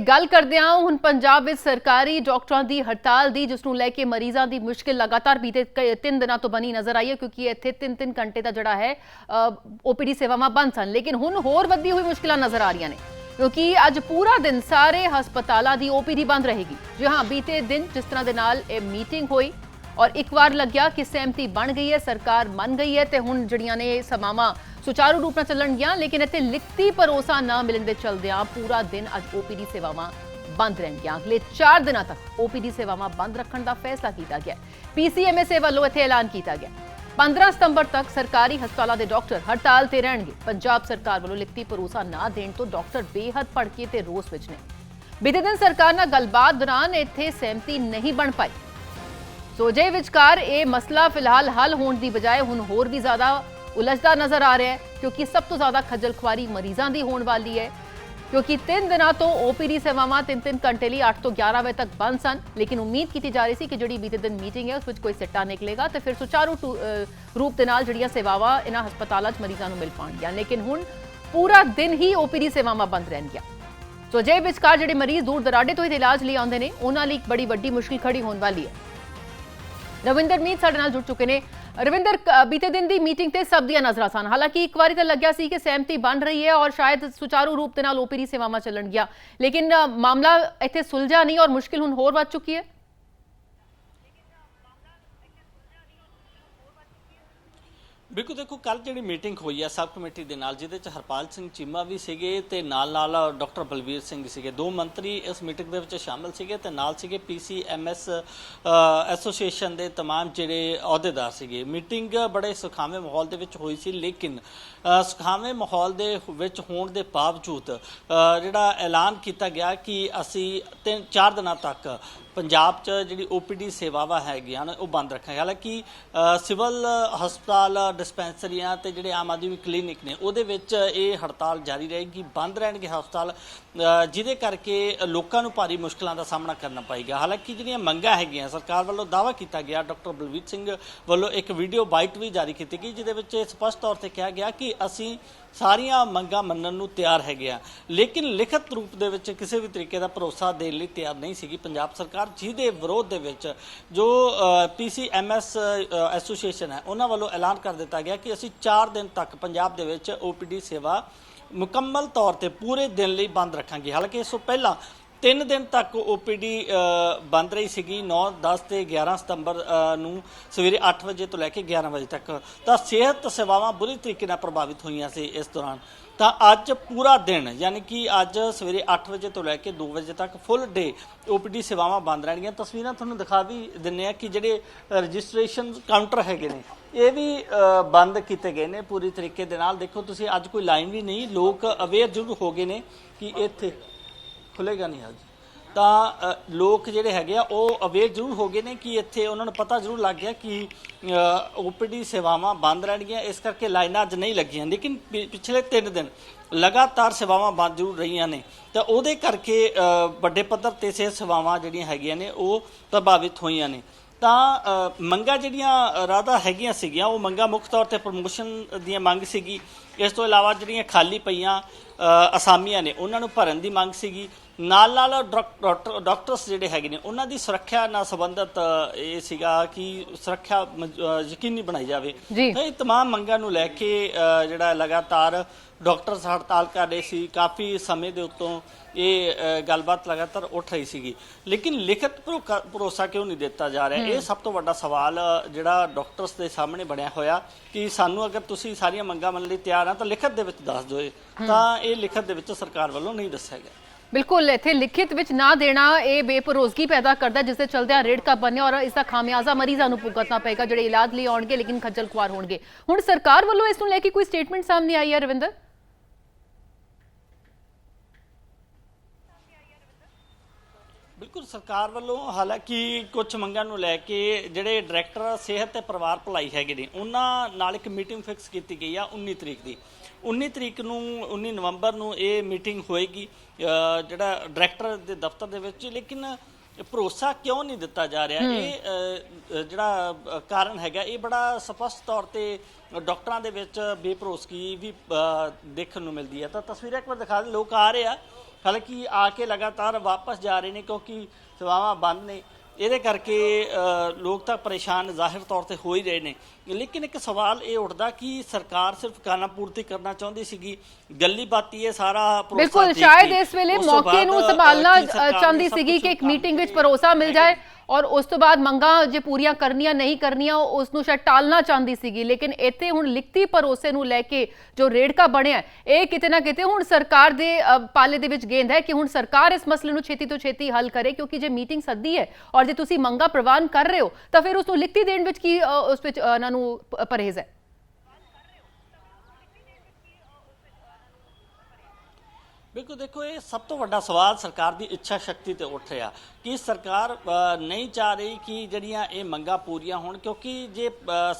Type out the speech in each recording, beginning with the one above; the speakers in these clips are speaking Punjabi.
ਗੱਲ ਕਰਦੇ ਹਾਂ ਹੁਣ ਪੰਜਾਬ ਵਿੱਚ ਸਰਕਾਰੀ ਡਾਕਟਰਾਂ ਦੀ ਹੜਤਾਲ ਦੀ, ਜਿਸ ਨੂੰ ਲੈ ਕੇ ਮਰੀਜ਼ਾਂ ਦੀ ਮੁਸ਼ਕਿਲ ਲਗਾਤਾਰ ਬੀਤੇ ਕ- ਦਿਨਾਂ ਤੋਂ ਬਣੀ ਨਜ਼ਰ ਆਈ ਹੈ, ਕਿਉਂਕਿ ਇੱਥੇ 3-3 ਘੰਟੇ ਦਾ ਜਿਹੜਾ ਹੈ ਓਪੀਡੀ ਸੇਵਾਵਾਂ ਬੰਦ ਸਨ। ਲੇਕਿਨ ਹੁਣ ਹੋਰ ਵੱਧਦੀ ਹੋਈ ਮੁਸ਼ਕਿਲਾਂ ਨਜ਼ਰ ਆ ਰਹੀਆਂ ਨੇ, ਕਿਉਂਕਿ ਅੱਜ ਪੂਰਾ ਦਿਨ ਸਾਰੇ ਹਸਪਤਾਲਾਂ ਦੀ ਓਪੀਡੀ ਬੰਦ ਰਹੇਗੀ। ਜੀ ਹਾਂ, ਬੀਤੇ ਦਿਨ ਜਿਸ ਤਰ੍ਹਾਂ ਦੇ ਨਾਲ ਇਹ ਮੀਟਿੰਗ ਹੋਈ ਔਰ ਇੱਕ ਵਾਰ ਲੱਗਿਆ ਕਿ ਸਹਿਮਤੀ ਬਣ ਗਈ ਹੈ, ਸਰਕਾਰ ਮੰਨ ਗਈ ਹੈ ਤੇ ਹੁਣ ਜਿਹੜੀਆਂ ਨੇ ਸਮਾਵਾਂ ਸੁਚਾਰੂ ਰੂਪ ਨਾਲ ਚੱਲਣਗੀਆਂ, ਲੇਕਿਨ ਇੱਥੇ ਲਿਖਤੀ ਭਰੋਸਾ ਨਾ ਮਿਲਣ ਦੇ ਚਲਦਿਆਂ ਪੂਰਾ ਦਿਨ ਅੱਜ ਓਪੀਡੀ ਸੇਵਾਵਾਂ ਬੰਦ ਰਹਿਣਗੀਆਂ। ਅਗਲੇ 4 ਦਿਨਾਂ ਤੱਕ ਓਪੀਡੀ ਸੇਵਾਵਾਂ ਬੰਦ ਰੱਖਣ ਦਾ ਫੈਸਲਾ ਕੀਤਾ ਗਿਆ। ਪੀਸੀਐਮਐਸਏ ਵੱਲੋਂ ਇੱਥੇ ਐਲਾਨ ਕੀਤਾ ਗਿਆ। 15 ਸਤੰਬਰ ਤੱਕ ਸਰਕਾਰੀ ਹਸਪਤਾਲਾਂ ਦੇ ਡਾਕਟਰ ਹੜਤਾਲ ਤੇ ਰਹਿਣਗੇ। ਪੰਜਾਬ ਸਰਕਾਰ ਵੱਲੋਂ ਲਿਖਤੀ ਭਰੋਸਾ ਨਾ ਦੇਣ ਤੋਂ ਡਾਕਟਰ ਬੇਹੱਦ ਭੜਕੇ ਤੇ ਰੋਸ ਵਿੱਚ ਨੇ। ਬੀਤੇ ਦਿਨ ਸਰਕਾਰ ਨਾਲ ਗੱਲਬਾਤ ਦੌਰਾਨ ਇੱਥੇ ਸਹਿਮਤੀ ਨਹੀਂ ਬਣ ਪਾਈ। ਸੋ ਸੋਜੇ ਵਿਚਕਾਰ ਇਹ ਮਸਲਾ ਫਿਲਹਾਲ ਹੱਲ ਹੋਣ ਦੀ ਬਜਾਏ ਹੁਣ ਹੋਰ ਵੀ ਜ਼ਿਆਦਾ ਉਲਝਦਾ ਨਜ਼ਰ ਆ ਰਿਹਾ ਹੈ, ਕਿਉਂਕਿ ਸਭ ਤੋਂ ਜ਼ਿਆਦਾ ਖੱਜਲ ਖੁਆਰੀ ਮਰੀਜ਼ਾਂ ਦੀ ਹੋਣ ਵਾਲੀ ਹੈ। ਕਿਉਂਕਿ 3 ਦਿਨਾਂ ਤੋਂ ਓਪੀਡੀ ਸੇਵਾਵਾਂ 3-3 ਘੰਟੇ ਲਈ 8 ਤੋਂ 11 ਵਜੇ ਤੱਕ ਬੰਦ ਸਨ। ਲੇਕਿਨ ਉਮੀਦ ਕੀਤੀ ਜਾ ਰਹੀ ਸੀ ਕਿ ਜਿਹੜੀ ਬੀਤੇ ਦਿਨ ਮੀਟਿੰਗ ਹੈ, ਉਸ ਵਿੱਚ ਕੋਈ ਸਿੱਟਾ ਨਿਕਲੇਗਾ ਤੇ ਫਿਰ ਸੁਚਾਰੂ ਰੂਪ ਦੇ ਨਾਲ ਜਿਹੜੀਆਂ ਸੇਵਾਵਾਂ ਇਹਨਾਂ ਹਸਪਤਾਲਾਂ 'ਚ ਮਰੀਜ਼ਾਂ ਨੂੰ ਮਿਲ ਪਾਉਣਗੀਆਂ। ਲੇਕਿਨ ਹੁਣ ਪੂਰਾ ਦਿਨ ਹੀ ਓਪੀਡੀ ਸੇਵਾਵਾਂ ਬੰਦ ਰਹਿਣਗੀਆਂ। ਸੋ ਜੇ ਵਿਚਕਾਰ ਜਿਹੜੇ ਮਰੀਜ਼ ਦੂਰ ਦਰਾਡੇ ਤੋਂ ਹੀ ਇਲਾਜ ਲਈ ਆਉਂਦੇ ਨੇ, ਉਹਨਾਂ ਲਈ ਇੱਕ ਬੜੀ ਵੱਡੀ ਮੁਸ਼ਕਿਲ ਖੜੀ ਹੋਣ ਵਾਲੀ ਹੈ। ਰਵਿੰਦਰ ਮੀਤ ਸਾਡੇ ਨਾਲ ਜੁੜ ਚੁੱਕੇ ਨੇ। ਰਵਿੰਦਰ ਬੀਤੇ ਦਿਨ ਦੀ ਮੀਟਿੰਗ ਤੇ ਸਭ ਦੀਆਂ ਨਜ਼ਰਾਂ ਸਨ। ਹਾਲਾਂਕਿ ਇੱਕ ਵਾਰੀ ਤਾਂ ਲੱਗਿਆ ਸੀ ਕਿ ਸਹਿਮਤੀ ਬਣ ਰਹੀ ਹੈ ਔਰ ਸ਼ਾਇਦ ਸੁਚਾਰੂ ਰੂਪ ਦੇ ਨਾਲ ਓਪੀਡੀ ਸੇਵਾਵਾਂ ਚੱਲਣਗੀਆਂ। ਲੇਕਿਨ ਮਾਮਲਾ ਇੱਥੇ ਸੁਲਝਾ ਨਹੀਂ ਔਰ ਮੁਸ਼ਕਿਲ ਹੁਣ ਹੋਰ ਵੱਧ ਚੁੱਕੀ ਹੈ। ਬਿਲਕੁਲ ਦੇਖੋ ਕੱਲ ਜਿਹੜੀ ਮੀਟਿੰਗ ਹੋਈ ਹੈ ਸਬ ਕਮੇਟੀ ਦੇ ਨਾਲ ਜਿਹਦੇ ਚ ਹਰਪਾਲ ਸਿੰਘ ਚੀਮਾ ਵੀ ਸੀਗੇ ਤੇ ਨਾਲ ਨਾਲ ਡਾਕਟਰ ਬਲਵੀਰ ਸਿੰਘ ਸੀਗੇ ਦੋ ਮੰਤਰੀ ਇਸ ਮੀਟਿੰਗ ਦੇ ਵਿੱਚ ਸ਼ਾਮਲ ਸੀਗੇ ਤੇ ਨਾਲ ਸੀਗੇ ਪੀਸੀਐਮਐਸ ਐਸੋਸੀਏਸ਼ਨ ਦੇ तमाम ਜਿਹੜੇ ਅਹੁਦੇਦਾਰ ਸੀਗੇ ਮੀਟਿੰਗ ਬੜੇ ਸੁਖਾਵੇਂ ਮਾਹੌਲ ਦੇ ਵਿੱਚ ਹੋਈ ਸੀ ਲੇਕਿਨ ਅ, ਸੁਖਾਵੇਂ ਮਾਹੌਲ ਦੇ ਵਿੱਚ ਹੋਣ ਦੇ ਬਾਵਜੂਦ ਅ, ਜਿਹੜਾ ਐਲਾਨ ਕੀਤਾ ਗਿਆ ਕਿ ਅਸੀਂ ਤਿੰਨ ਚਾਰ ਦਿਨਾਂ ਤੱਕ ਪੰਜਾਬ 'ਚ ਜਿਹੜੀ ਓਪੀਡੀ ਸੇਵਾਵਾਂ ਹੈਗੀਆਂ ਨੇ ਉਹ ਬੰਦ ਰੱਖਾਂਗੇ ਹਾਲਾਂਕਿ ਸਿਵਲ ਹਸਪਤਾਲ ਡਿਸਪੈਂਸਰੀਆਂ ਤੇ ਜਿਹੜੇ ਆਮ ਆਦਮੀ ਕਲੀਨਿਕ ਨੇ, ਉਹਦੇ ਵਿੱਚ ਇਹ ਹੜਤਾਲ ਜਾਰੀ ਰਹੇਗੀ। ਬੰਦ ਰਹਿਣਗੇ ਹਸਪਤਾਲ ਜਿਹਦੇ ਕਰਕੇ ਲੋਕਾਂ ਨੂੰ ਭਾਰੀ ਮੁਸ਼ਕਲਾਂ ਦਾ ਸਾਹਮਣਾ ਕਰਨਾ ਪਏਗਾ। ਹਾਲਾਂਕਿ, ਜਿਹੜੀਆਂ ਮੰਗਾਂ ਹੈਗੀਆਂ, ਸਰਕਾਰ ਵੱਲੋਂ ਦਾਅਵਾ ਕੀਤਾ ਗਿਆ, ਡਾਕਟਰ ਬਲਵੀਰ ਸਿੰਘ ਵੱਲੋਂ ਇੱਕ ਵੀਡੀਓ ਬਾਈਟ ਵੀ ਜਾਰੀ ਕੀਤੀ ਗਈ, ਜਿਹਦੇ ਵਿੱਚ ਇਹ ਸਪਸ਼ਟ ਤੌਰ ਤੇ ਕਿਹਾ ਗਿਆ ਕਿ ਅਸੀਂ ਸਾਰੀਆਂ ਮੰਗਾਂ ਮੰਨਣ ਨੂੰ ਤਿਆਰ ਹੈਗੇ ਆ ਲੇਕਿਨ ਲਿਖਤ ਰੂਪ ਦੇ ਵਿੱਚ ਕਿਸੇ ਵੀ ਤਰੀਕੇ ਦਾ ਭਰੋਸਾ ਦੇਣ ਲਈ ਤਿਆਰ ਨਹੀਂ ਸੀਗੀ। ਪੰਜਾਬ ਸਰਕਾਰ ਜਿਹਦੇ ਵਿਰੋਧ ਦੇ ਵਿੱਚ ਜੋ ਪੀਸੀਐਮਐਸ ਐਸੋਸੀਏਸ਼ਨ ਹੈ, ਉਹਨਾਂ ਵੱਲੋਂ ਐਲਾਨ ਕਰ ਦਿੱਤਾ ਗਿਆ ਕਿ ਅਸੀਂ 4 ਦਿਨ ਤੱਕ ਪੰਜਾਬ ਦੇ ਵਿੱਚ ਓਪੀਡੀ ਸੇਵਾ ਮੁਕੰਮਲ ਤੌਰ ਤੇ ਪੂਰੇ ਦਿਨ ਲਈ ਬੰਦ ਰੱਖਾਂਗੇ। ਹਾਲਾਂਕਿ ਇਸ ਤੋਂ ਪਹਿਲਾਂ ਤਿੰਨ ਦਿਨ ਤੱਕ ਓਪੀਡੀ ਬੰਦ ਰਹੀ ਸੀਗੀ 9 10 ਤੇ 11 ਸਤੰਬਰ ਨੂੰ ਸਵੇਰੇ 8 ਵਜੇ ਤੋਂ ਲੈ ਕੇ 11 ਵਜੇ ਤੱਕ। ਤਾਂ ਸਿਹਤ ਸੇਵਾਵਾਂ ਬੁਰੀ ਤਰੀਕੇ ਨਾਲ ਪ੍ਰਭਾਵਿਤ ਹੋਈਆਂ ਸੀ ਇਸ ਦੌਰਾਨ। ਤਾਂ ਅੱਜ ਪੂਰਾ ਦਿਨ, ਯਾਨੀ ਕਿ ਅੱਜ ਸਵੇਰੇ 8 ਵਜੇ ਤੋਂ ਲੈ ਕੇ 2 ਵਜੇ ਤੱਕ ਫੁੱਲ ਡੇ ਓਪੀਡੀ ਸੇਵਾਵਾਂ ਬੰਦ ਰਹਿਣਗੀਆਂ। ਤਸਵੀਰਾਂ ਤੁਹਾਨੂੰ ਦਿਖਾ ਵੀ ਦਿੰਨੇ ਆ ਕਿ ਜਿਹੜੇ ਰਜਿਸਟ੍ਰੇਸ਼ਨ ਕਾਊਂਟਰ ਹੈਗੇ ਨੇ, ਇਹ ਵੀ ਬੰਦ ਕੀਤੇ ਗਏ ਨੇ ਪੂਰੀ ਤਰੀਕੇ ਦੇ ਨਾਲ। ਦੇਖੋ ਤੁਸੀਂ, ਅੱਜ ਕੋਈ ਲਾਈਨ ਵੀ ਨਹੀਂ, ਲੋਕ ਅਵੇਅਰ ਜ਼ਰੂਰ ਹੋ ਗਏ ਨੇ ਕਿ ਇੱਥੇ ਖੁੱਲੇਗਾ ਨਹੀਂ ਅੱਜ। ਤਾਂ ਲੋਕ ਜਿਹੜੇ ਹੈਗੇ ਆ ਉਹ ਅਵੇਅਰ ਜ਼ਰੂਰ ਹੋ ਗਏ ਨੇ ਕਿ ਇੱਥੇ ਉਹਨਾਂ ਨੂੰ ਪਤਾ ਜ਼ਰੂਰ ਲੱਗ ਗਿਆ ਕਿ ਓਪੀਡੀ ਸੇਵਾਵਾਂ ਬੰਦ ਰਹਿਣਗੀਆਂ ਇਸ ਕਰਕੇ ਲਾਈਨਾਂ ਅੱਜ ਨਹੀਂ ਲੱਗੀਆਂ। ਲੇਕਿਨ ਪਿ- ਪਿਛਲੇ 3 ਦਿਨ ਲਗਾਤਾਰ ਸੇਵਾਵਾਂ ਬੰਦ ਜ਼ਰੂਰ ਰਹੀਆਂ ਨੇ। ਤਾਂ ਉਹਦੇ ਕਰਕੇ ਵੱਡੇ ਪੱਧਰ ਤੇ ਸਿਹਤ ਸੇਵਾਵਾਂ ਜਿਹੜੀਆਂ ਹੈਗੀਆਂ ਨੇ ਉਹ ਪ੍ਰਭਾਵਿਤ ਹੋਈਆਂ ਨੇ। ਤਾਂ ਅ, ਮੰਗਾਂ ਜਿਹੜੀਆਂ ਰਾਧਾ ਹੈਗੀਆਂ ਸੀਗੀਆਂ ਉਹ ਮੰਗਾਂ ਮੁੱਖ ਤੌਰ ਤੇ ਪ੍ਰਮੋਸ਼ਨ ਦੀਆਂ ਮੰਗ ਸੀਗੀ। ਇਸ ਤੋਂ ਇਲਾਵਾ ਜਿਹੜੀਆਂ ਖਾਲੀ ਪਈਆਂ ਅਸਾਮੀਆਂ ਨੇ ਉਹਨਾਂ ਨੂੰ ਭਰਨ ਦੀ ਮੰਗ ਸੀਗੀ ਨਾਲ ਨਾਲ ਡਾਕ- ਡਾਕਟਰ ਡਾਕਟਰਸ ਜਿਹੜੇ ਹੈਗੇ ਨੇ ਉਹਨਾਂ ਦੀ ਸੁਰੱਖਿਆ ਨਾਲ ਸੰਬੰਧਿਤ ਅ, ਇਹ ਸੀਗਾ ਕਿ ਸੁਰੱਖਿਆ ਮਜ- ਅ, ਯਕੀਨੀ ਬਣਾਈ ਜਾਵੇ ਜੀ। ਤਾਂ ਇਹ तमाम ਮੰਗਾਂ ਨੂੰ ਲੈ ਕੇ ਅ, ਜਿਹੜਾ ਲਗਾਤਾਰ ਡਾਕਟਰ ਹੜਤਾਲ ਕਰ ਰਹੇ ਸੀ ਕਾਫੀ ਸਮੇਂ ਦੇ ਉੱਤੋਂ ਇਹ ਅ, ਗੱਲਬਾਤ ਲਗਾਤਾਰ ਉੱਠ ਰਹੀ ਸੀਗੀ ਲੇਕਿਨ ਲਿਖਤ ਭਰੋਕਾ- ਭਰੋਸਾ ਕਿਉਂ ਨਹੀਂ ਦਿੱਤਾ ਜਾ ਰਿਹਾ ਇਹ ਸਭ ਤੋਂ ਵੱਡਾ ਸਵਾਲ ਅ, ਜਿਹੜਾ ਡਾਕਟਰਸ ਦੇ ਸਾਹਮਣੇ ਬਣਿਆ ਹੋਇਆ ਕਿ ਸਾਨੂੰ ਅਗਰ ਤੁਸੀਂ ਸਾਰੀਆਂ ਮੰਗਾਂ ਮੰਨਣ ਲਈ ਤਿਆਰ ਆ ਤਾਂ ਲਿਖਤ ਦੇ ਵਿੱਚ ਦੱਸ ਦਿਓ ਇਹ। ਤਾਂ ਇਹ ਲਿਖਤ ਦੇ ਵਿੱਚ ਸਰਕਾਰ ਵੱਲੋਂ ਨਹੀਂ ਦੱਸਿਆ ਗਿਆ। ਬਿਲਕੁਲ ਇੱਥੇ ਲਿਖਿਤ ਵਿੱਚ ਨਾ ਦੇਣਾ ਇਹ ਬੇਭਰੋਸਗੀ ਪੈਦਾ ਕਰਦਾ ਹੈ, ਜਿਸ ਦੇ ਚਲਦਿਆਂ ਰੇੜਕਾ ਬਣਿਆ ਔਰ ਇਸ ਦਾ ਖਾਮਿਆਜ਼ਾ ਮਰੀਜ਼ਾਂ ਨੂੰ ਭੁਗਤਣਾ ਪਏਗਾ ਜਿਹੜੇ ਇਲਾਜ ਲਈ ਆਉਣਗੇ ਲੇਕਿਨ ਖੱਜਲ ਖੁਆਰ ਹੋਣਗੇ। ਹੁਣ ਸਰਕਾਰ ਵੱਲੋਂ ਇਸ ਨੂੰ ਲੈ ਕੇ ਕੋਈ ਸਟੇਟਮੈਂਟ ਸਾਹਮਣੇ ਆਈ ਹੈ ਰਵਿੰਦਰ? ਬਿਲਕੁਲ ਸਰਕਾਰ ਵੱਲੋਂ ਹਾਲਾਂਕਿ ਕੁਝ ਮੰਗਾਂ ਨੂੰ ਲੈ ਕੇ ਜਿਹੜੇ ਡਾਇਰੈਕਟਰ ਸਿਹਤ ਤੇ ਪਰਿਵਾਰ ਭਲਾਈ ਹੈਗੇ ਨੇ ਉਹਨਾਂ ਨਾਲ ਇੱਕ ਮੀਟਿੰਗ ਫਿਕਸ ਕੀਤੀ ਗਈ ਆ 19 ਤਰੀਕ ਦੀ। 19 ਤਰੀਕ ਨੂੰ 19 ਨਵੰਬਰ ਨੂੰ ਇਹ ਮੀਟਿੰਗ ਹੋਏਗੀ ਜਿਹੜਾ ਡਾਇਰੈਕਟਰ ਦੇ ਦਫ਼ਤਰ ਦੇ ਵਿੱਚ ਲੇਕਿਨ ਭਰੋਸਾ ਕਿਉਂ ਨਹੀਂ ਦਿੱਤਾ ਜਾ ਰਿਹਾ? ਇਹ ਜਿਹੜਾ ਕਾਰਨ ਹੈਗਾ ਇਹ ਬੜਾ ਸਪਸ਼ਟ ਤੌਰ ਤੇ ਡਾਕਟਰਾਂ ਦੇ ਵਿੱਚ ਬੇਭਰੋਸਗੀ ਵੀ ਦੇਖਣ ਨੂੰ ਮਿਲਦੀ ਹੈ। ਤਾਂ ਤਸਵੀਰਾਂ ਇੱਕ ਵਾਰ ਦਿਖਾ ਦੇ ਲੋਕ ਆ ਰਹੇ ਆ। ਹਾਲਾਂਕਿ ਆ ਕੇ ਲਗਾਤਾਰ ਵਾਪਸ ਜਾ ਰਹੇ ਨੇ ਕਿਉਂਕਿ ਸੇਵਾਵਾਂ ਬੰਦ ਨੇ। ਇਹਦੇ ਕਰਕੇ ਲੋਕ ਤਾਂ ਪਰੇਸ਼ਾਨ ਜ਼ਾਹਿਰ ਤੌਰ ਤੇ ਹੋ ਹੀ ਰਹੇ ਨੇ। ਲੇਕਿਨ ਇੱਕ ਸਵਾਲ ਇਹ ਉੱਠਦਾ ਕਿ ਸਰਕਾਰ ਸਿਰਫ ਕਾਨਾ ਪੂਰਤੀ ਕਰਨਾ ਚਾਹੁੰਦੀ ਸੀਗੀ। ਗੱਲੀ ਬਾਤੀ ਇਹ ਸਾਰਾ ਬਿਲਕੁਲ ਸ਼ਾਇਦ ਇਸ ਵੇਲੇ ਮੌਕੇ ਨੂੰ ਸੰਭਾਲਣਾ ਚਾਹੁੰਦੀ ਸੀਗੀ ਕਿ ਇੱਕ ਮੀਟਿੰਗ ਵਿੱਚ। ਭਰੋਸਾ ਮਿਲ ਜਾਏ। ਔਰ ਉਸ ਤੋਂ ਬਾਅਦ ਮੰਗਾਂ ਜੇ ਪੂਰੀਆਂ ਕਰਨੀਆਂ, ਨਹੀਂ ਕਰਨੀਆਂ ਉਸ ਨੂੰ ਸ਼ਾਇਦ ਟਾਲਣਾ ਚਾਹੁੰਦੀ ਸੀਗੀ। ਲੇਕਿਨ ਇੱਥੇ ਹੁਣ ਲਿਖਤੀ ਭਰੋਸੇ ਨੂੰ ਲੈ ਕੇ ਜੋ ਰੇੜਕਾ ਬਣਿਆ ਇਹ ਕਿਤੇ ਨਾ ਕਿਤੇ ਹੁਣ ਸਰਕਾਰ ਦੇ ਪਾਲੇ ਦੇ ਵਿੱਚ ਗੇਂਦ ਹੈ ਕਿ ਹੁਣ ਸਰਕਾਰ ਇਸ ਮਸਲੇ ਨੂੰ ਛੇਤੀ ਤੋਂ ਛੇਤੀ ਹੱਲ ਕਰੇ, ਕਿਉਂਕਿ ਜੇ ਮੀਟਿੰਗ ਸੱਦੀ ਹੈ ਔਰ ਜੇ ਤੁਸੀਂ ਮੰਗਾਂ ਪ੍ਰਵਾਨ ਕਰ ਰਹੇ ਹੋ, ਤਾਂ ਫਿਰ ਉਸ ਨੂੰ ਲਿਖਤੀ ਦੇਣ ਵਿੱਚ ਕੀ ਉਸ ਵਿੱਚ ਉਹਨਾਂ ਨੂੰ ਪਰਹੇਜ਼ ਹੈ? ਬਿਲਕੁਲ ਦੇਖੋ ਇਹ ਸਭ ਤੋਂ ਵੱਡਾ ਸਵਾਲ ਸਰਕਾਰ ਦੀ ਇੱਛਾ ਸ਼ਕਤੀ ਤੇ ਉੱਠ ਰਿਹਾ ਕਿ ਸਰਕਾਰ ਨਹੀਂ ਚਾਹ ਰਹੀ ਕਿ ਜਿਹੜੀਆਂ ਇਹ ਮੰਗਾਂ ਪੂਰੀਆਂ ਹੋਣ ਕਿਉਂਕਿ ਜੇ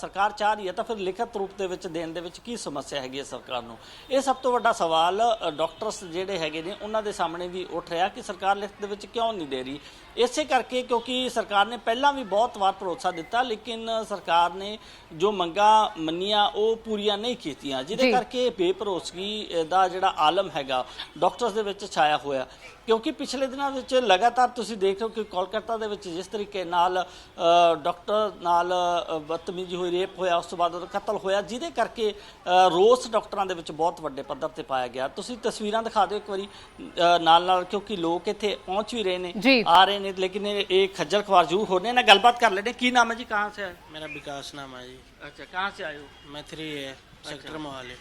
ਸਰਕਾਰ ਚਾਹ ਰਹੀ ਹੈ ਤਾਂ ਫਿਰ ਲਿਖਤ ਰੂਪ ਦੇ ਵਿੱਚ ਦੇਣ ਦੇ ਵਿੱਚ ਕੀ ਸਮੱਸਿਆ ਹੈਗੀ ਹੈ ਸਰਕਾਰ ਨੂੰ? ਇਹ ਸਭ ਤੋਂ ਵੱਡਾ ਸਵਾਲ ਡਾਕਟਰਸ ਜਿਹੜੇ ਹੈਗੇ ਨੇ ਉਹਨਾਂ ਦੇ ਸਾਹਮਣੇ ਵੀ ਉੱਠ ਰਿਹਾ ਕਿ ਸਰਕਾਰ ਲਿਖਤ ਦੇ ਵਿੱਚ ਕਿਉਂ ਨਹੀਂ ਦੇ ਰਹੀ? ਇਸੇ ਕਰਕੇ ਕਿਉਂਕਿ ਸਰਕਾਰ ਨੇ ਪਹਿਲਾਂ ਵੀ ਬਹੁਤ ਵਾਰ ਭਰੋਸਾ ਦਿੱਤਾ ਲੇਕਿਨ ਸਰਕਾਰ ਨੇ ਜੋ ਮੰਗਾਂ ਮੰਨੀਆਂ ਉਹ ਪੂਰੀਆਂ ਨਹੀਂ ਕੀਤੀਆਂ। ਜਿਹਦੇ। ਕਰਕੇ ਬੇਭਰੋਸਗੀ ਦਾ ਜਿਹੜਾ ਆਲਮ ਹੈਗਾ ਡਾਕਟਰਸ ਦੇ ਵਿੱਚ ਛਾਇਆ ਹੋਇਆ। ਕਿਉਂਕਿ ਪਿਛਲੇ ਦਿਨਾਂ ਵਿੱਚ ਲਗਾਤਾਰ ਤੁਸੀਂ ਦੇਖ ਰਹੇ ਹੋ ਕਿ ਕੋਲਕਾਤਾ ਦੇ ਵਿੱਚ ਜਿਸ ਤਰੀਕੇ ਨਾਲ ਡਾਕਟਰ ਨਾਲ ਬਦਤਮੀਜ਼ੀ ਹੋਈ ਰੇਪ ਹੋਇਆ ਉਸ ਤੋਂ ਬਾਅਦ ਉਹਦਾ ਕਤਲ ਹੋਇਆ ਜਿਹਦੇ ਕਰਕੇ ਰੋਸ ਡਾਕਟਰਾਂ ਦੇ ਵਿੱਚ ਬਹੁਤ ਵੱਡੇ ਪੱਧਰ ਤੇ ਪਾਇਆ ਗਿਆ। ਤੁਸੀਂ ਤਸਵੀਰਾਂ ਦਿਖਾ ਦਿਓ ਇੱਕ ਵਾਰੀ ਨਾਲ ਨਾਲ ਕਿਉਂਕਿ ਲੋਕ ਇੱਥੇ ਪਹੁੰਚ ਵੀ ਰਹੇ ਨੇ ਆ ਰਹੇ ਨੇ ਲੇਕਿਨ ਇਹ ਖੱਜਲ ਖਵਾਰ ਜ਼ਰੂਰ ਹੋਰ ਰਹੇ ਨੇ। ਗੱਲਬਾਤ ਕਰ ਲੈਣੇ ਕੀ ਨਾਮ ਹੈ ਜੀ? ਕਹਾਂ ਸੇ ਹੈ ਮੇਰਾ ਵਿਕਾਸ ਨਾਮ ਹੈ ਜੀ। ਅੱਛਾ ਕਹਾਂ ਸੇ ਆਇਓ ਮੈਂ 3 ਹੈ ਸੈਕਟਰ ਮੋਹਾਲੀ।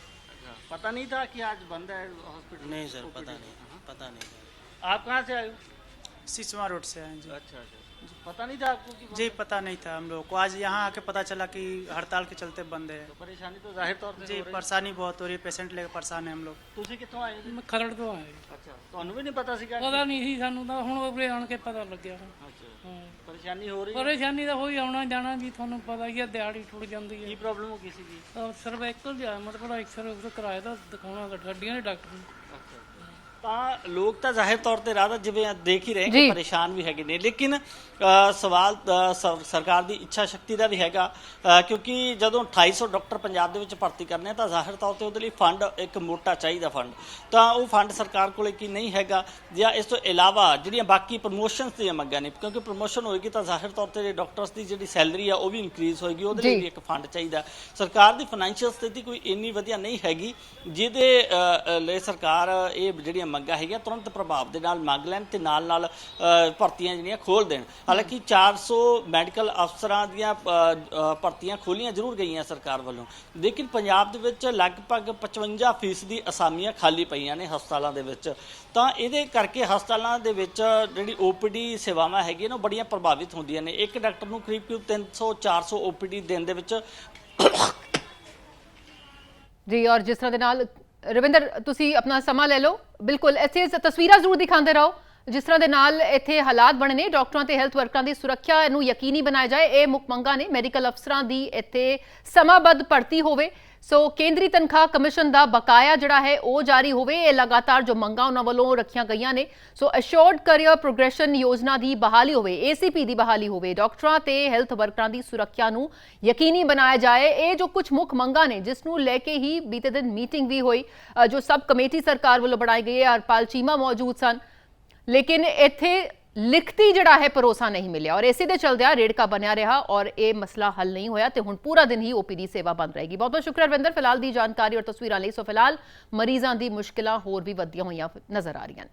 पता नहीं था कि आज बंद है हॉस्पिटल नहीं सर पता नहीं पता नहीं सर आप कहाँ से आए हो सिसवा रोड से हैं जी अच्छा अच्छा पता नहीं था आपको कि जी पता नहीं था हम लोग को आज यहाँ आके पता चला कि हड़ताल के चलते बंद है परेशानी तो जाहिर तौर जी ਤੇ ਹੋ परेशानी बहुत हो रही है पेशेंट लेकर परेशान है हम लोग ਤੁਸੀਂ ਕਿੱਥੋਂ ਆਏ ਜੀ ਮੈਂ ਖਰੜ ਤੋਂ ਆਇਆ ਜੀ। ਅੱਛਾ ਤੁਹਾਨੂੰ ਵੀ ਨਹੀਂ ਪਤਾ ਸੀਗਾ ਪਤਾ ਨਹੀਂ ਸੀ ਸਾਨੂੰ ਤਾਂ ਹੁਣ ਉਰੇ ਆਣ ਕੇ ਪਤਾ ਲੱਗਿਆ ਅੱਛਾ ਹਾਂ ਪਰੇਸ਼ਾਨੀ ਹੋ ਰਹੀ ਹੈ ਪਰੇਸ਼ਾਨੀ ਤਾਂ ਹੋਈ ਆਉਣਾ ਜਾਣਾ ਜੀ ਤੁਹਾਨੂੰ ਪਤਾ ਹੀ ਹੈ ਦਿਹਾੜੀ ਟੁੱਟ ਜਾਂਦੀ ਕੀ ਹੈ ਪ੍ਰੋਬਲਮ ਹੋ ਗਈ ਸੀਗੀ ਸਰਵਾਈਕਲ ਜਿਹਾ ਮਤਲਬ ਐਕਸਰ ਉਸ ਕਿਰਾਏ ਦਾ ਦਿਖਾਉਣਾ ਗੱਡੀਆਂ ਦੇ ਡਾਕਟਰ ਨੂੰ ਤਾਂ ਲੋਕ ਤਾਂ ਜ਼ਾਹਿਰ ਤੌਰ ਤੇ ਰਾਧਾ ਜਿਵੇਂ ਦੇਖ ਹੀ ਰਹੇ। ਕਿ ਪਰੇਸ਼ਾਨ ਵੀ ਹੈਗੇ ਨੇ ਲੇਕਿਨ ਸਵਾਲ ਸਰਕਾਰ ਦੀ ਇੱਛਾ ਸ਼ਕਤੀ ਦਾ ਵੀ ਹੈਗਾ ਕਿਉਂਕਿ ਜਦੋਂ 2800 ਡਾਕਟਰ ਪੰਜਾਬ ਦੇ ਵਿੱਚ ਭਰਤੀ ਕਰਨੇ ਤਾਂ ਜ਼ਾਹਿਰ ਤੌਰ ਤੇ ਉਹਦੇ ਲਈ ਫੰਡ ਇੱਕ ਮੋਟਾ ਚਾਹੀਦਾ ਫੰਡ ਤਾਂ ਉਹ ਫੰਡ ਸਰਕਾਰ ਕੋਲੇ ਕੀ ਨਹੀਂ ਹੈਗਾ ਜਾਂ ਇਸ ਤੋਂ ਇਲਾਵਾ ਜਿਹੜੀਆਂ ਬਾਕੀ ਪ੍ਰੋਮੋਸ਼ਨਸ ਦੀਆਂ ਮੰਗਾਂ ਨੇ ਕਿਉਂਕਿ ਪ੍ਰੋਮੋਸ਼ਨ ਹੋਏਗੀ ਤਾਂ ਜ਼ਾਹਿਰ ਤੌਰ ਤੇ ਡਾਕਟਰਸ ਦੀ ਜਿਹੜੀ ਸੈਲਰੀ ਆ ਉਹ ਵੀ ਇਨਕਰੀਜ਼ ਹੋਏਗੀ ਉਹਦੇ ਲਈ। ਵੀ ਇੱਕ ਫੰਡ ਚਾਹੀਦਾ ਸਰਕਾਰ ਦੀ ਫਾਈਨੈਂਸ਼ੀਅਲ ਸਥਿਤੀ ਕੋਈ ਇੰਨੀ ਵਧੀਆ ਨਹੀਂ ਹੈਗੀ ਜਿਹਦੇ ਲਈ ਸਰਕਾਰ ਇਹ ਜਿਹੜੀਆਂ ਮੰਗਾਂ ਹੈਗੀਆਂ, ਤੁਰੰਤ ਪ੍ਰਭਾਵ ਦੇ ਨਾਲ ਮੰਗ ਲੈਣ ਤੇ ਨਾਲ ਨਾਲ ਭਰਤੀਆਂ ਜਿਹੜੀਆਂ ਖੋਲ ਦੇਣ। ਹਾਲਾਂਕਿ 400 ਮੈਡੀਕਲ ਅਫਸਰਾਂ ਦੀਆਂ ਭਰਤੀਆਂ ਖੋਲੀਆਂ ਜ਼ਰੂਰ ਗਈਆਂ ਸਰਕਾਰ ਵੱਲੋਂ। ਲੇਕਿਨ ਪੰਜਾਬ ਦੇ ਵਿੱਚ ਲਗਭਗ 55% ਫੀਸਦੀ ਅਸਾਮੀਆਂ ਖਾਲੀ ਪਈਆਂ ਨੇ ਹਸਪਤਾਲਾਂ ਦੇ ਵਿੱਚ। ਤਾਂ ਇਹਦੇ ਕਰਕੇ ਹਸਪਤਾਲਾਂ ਦੇ ਵਿੱਚ ਜਿਹੜੀ ਓਪੀਡੀ ਸੇਵਾਵਾਂ ਹੈਗੀਆਂ ਨੇ, ਉਹ ਬੜੀਆਂ ਪ੍ਰਭਾਵਿਤ ਹੁੰਦੀਆਂ ਨੇ। ਇੱਕ ਡਾਕਟਰ ਨੂੰ ਕਰੀਬ ਕਰੀਬ 300 400 ਓਪੀਡੀ ਦਿਨ ਦੇ ਵਿੱਚ ਜੀ, ਔਰ ਜਿਸ ਤਰ੍ਹਾਂ ਦੇ ਨਾਲ ਰਵਿੰਦਰ, ਤੁਸੀਂ ਆਪਣਾ ਸਮਾਂ ਲੈ ਲਓ। ਬਿਲਕੁਲ, ਇੱਥੇ ਤਸਵੀਰਾਂ ਜ਼ਰੂਰ ਦਿਖਾਉਂਦੇ ਰਹੋ। ਜਿਸ ਤਰ੍ਹਾਂ ਦੇ ਨਾਲ ਇੱਥੇ ਹਾਲਾਤ ਬਣੇ ਨੇ, ਡਾਕਟਰਾਂ ਤੇ ਹੈਲਥ ਵਰਕਰਾਂ ਦੀ ਸੁਰੱਖਿਆ ਨੂੰ ਯਕੀਨੀ ਬਣਾਇਆ ਜਾਏ, ਇਹ ਮੁੱਖ ਮੰਗਾਂ ਨੇ ਮੈਡੀਕਲ ਅਫਸਰਾਂ ਦੀ ਇੱਥੇ ਸਮਾਬੱਧ ਭਰਤੀ ਹੋਵੇ। ਸੋ ਕੇਂਦਰੀ ਤਨਖਾਹ ਕਮਿਸ਼ਨ ਦਾ ਬਕਾਇਆ ਜਿਹੜਾ ਹੈ, ਉਹ ਜਾਰੀ ਹੋਵੇ। ਇਹ ਲਗਾਤਾਰ ਜੋ ਮੰਗਾਂ ਉਹਨਾਂ ਵੱਲੋਂ ਰੱਖੀਆਂ ਗਈਆਂ ਨੇ। ਸੋ ਅਸ਼ੋਰਡ ਕੈਰੀਅਰ ਪ੍ਰੋਗਰੈਸ਼ਨ ਯੋਜਨਾ ਦੀ ਬਹਾਲੀ ਹੋਵੇ ਏਸੀਪੀ ਦੀ ਬਹਾਲੀ ਹੋਵੇ, ਡਾਕਟਰਾਂ ਤੇ ਹੈਲਥ ਵਰਕਰਾਂ ਦੀ ਸੁਰੱਖਿਆ ਨੂੰ ਯਕੀਨੀ ਬਣਾਇਆ ਜਾਏ। ਇਹ ਜੋ ਕੁਝ ਮੁੱਖ ਮੰਗਾਂ ਨੇ, ਜਿਸ ਨੂੰ ਲੈ ਕੇ ਹੀ ਬੀਤੇ ਦਿਨ ਮੀਟਿੰਗ ਵੀ ਹੋਈ। ਜੋ ਸਬ ਕਮੇਟੀ ਸਰਕਾਰ ਵੱਲੋਂ ਬਣਾਈ ਗਈ ਹੈ, ਹਰਪਾਲ ਚੀਮਾ ਮੌਜੂਦ ਸਨ। ਲੇਕਿਨ ਇੱਥੇ ਲਿਖਤੀ ਜਿਹੜਾ ਹੈ ਭਰੋਸਾ ਨਹੀਂ ਮਿਲਿਆ ਔਰ ਇਸੇ ਦੇ ਚਲਦਿਆਂ ਰੇੜਕਾ ਬਣਿਆ ਰਿਹਾ ਔਰ ਇਹ ਮਸਲਾ ਹੱਲ ਨਹੀਂ ਹੋਇਆ ਤੇ ਹੁਣ ਪੂਰਾ ਦਿਨ ਹੀ ਓਪੀਡੀ ਸੇਵਾ ਬੰਦ ਰਹੇਗੀ। ਬਹੁਤ ਬਹੁਤ ਸ਼ੁਕਰੀਆ ਰਵਿੰਦਰ। ਫਿਲਹਾਲ ਦੀ ਜਾਣਕਾਰੀ ਔਰ ਤਸਵੀਰਾਂ ਲਈ। ਸੋ ਫਿਲਹਾਲ ਮਰੀਜ਼ਾਂ ਦੀ ਮੁਸ਼ਕਿਲਾਂ ਹੋਰ ਵੀ ਵਧੀਆਂ ਹੋਈਆਂ ਨਜ਼ਰ ਆ ਰਹੀਆਂ ਨੇ।